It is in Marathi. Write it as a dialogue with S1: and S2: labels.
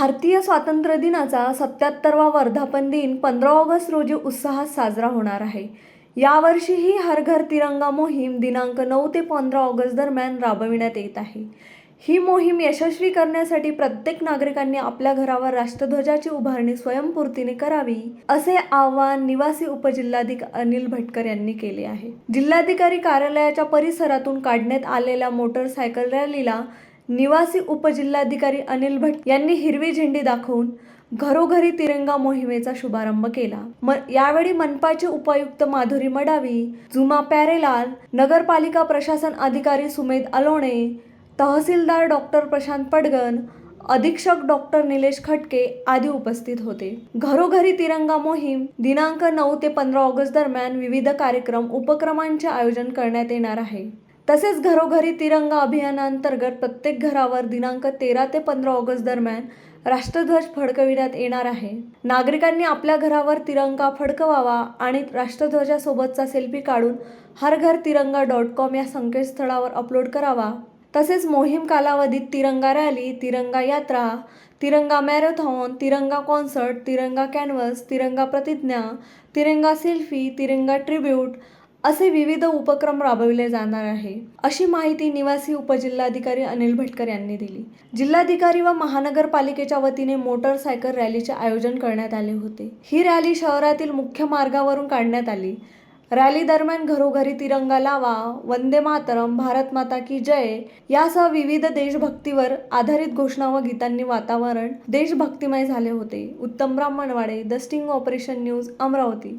S1: भारतीय स्वातंत्र्य दिनाचा सत्याहत्तरवा वर्धापन दिन पंधरा ऑगस्ट रोजी उत्साहात साजरा होणार आहे. यावर्षीही हर घर तिरंगा मोहीम दिनांक नऊ ते पंधरा ऑगस्ट दरम्यान राबविण्यात येत आहे. ही मोहीम यशस्वी करण्यासाठी प्रत्येक नागरिकांनी आपल्या घरावर राष्ट्रध्वजाची उभारणी स्वयंपूर्तीने करावी असे आवाहन निवासी उपजिल्हाधिक अनिल भटकर यांनी केले आहे. जिल्हाधिकारी कार्यालयाच्या परिसरातून काढण्यात आलेल्या मोटरसायकल रॅलीला निवासी उपजिल्हाधिकारी अनिल भट यांनी हिरवी झेंडी दाखवून घरोघरी तिरंगा मोहिमेचा शुभारंभ केला. म यावेळी मनपाचे उपायुक्त माधुरी मडावी जुमा प्यारेलाल नगरपालिका प्रशासन अधिकारी सुमेध अलोणे तहसीलदार डॉक्टर प्रशांत पडगन अधीक्षक डॉक्टर निलेश खटके आदी उपस्थित होते. घरोघरी तिरंगा मोहीम दिनांक नऊ ते पंधरा ऑगस्ट दरम्यान विविध कार्यक्रम उपक्रमांचे आयोजन करण्यात येणार आहे. तसेच घरोघरी तिरंगा अभियानांतर्गत प्रत्येक घरावर दिनांक तेरा ते पंधरा ऑगस्ट दरम्यान राष्ट्रध्वज फडकविण्यात येणार आहे. नागरिकांनी आपल्या घरावर तिरंगा फडकवावा आणि राष्ट्रध्वजासोबतचा सेल्फी काढून हर घर तिरंगा डॉट कॉम या संकेतस्थळावर अपलोड करावा. तसेच मोहीम कालावधीत तिरंगा रॅली तिरंगा यात्रा तिरंगा मॅरेथॉन तिरंगा कॉन्सर्ट तिरंगा कॅनव्हस तिरंगा प्रतिज्ञा तिरंगा सेल्फी तिरंगा ट्रिब्यूट असे विविध उपक्रम राबविले जाणार आहे. अशी माहिती निवासी उपजिल्हाधिकारी अनिल भटकर यांनी दिली. जिल्हाधिकारी व महानगरपालिकेच्या वतीने मोटरसायकल रॅलीचे आयोजन करण्यात आले होते. ही रॅली शहरातील मुख्य मार्गावरून काढण्यात आली. रॅली दरम्यान घरोघरी तिरंगा लावा वंदे मातरम भारत माता की जय यासह विविध देशभक्तीवर आधारित घोषणा व गीतांनी वातावरण देशभक्तिमय झाले होते. Uttam Brahmanwade the sting operation news Amravati.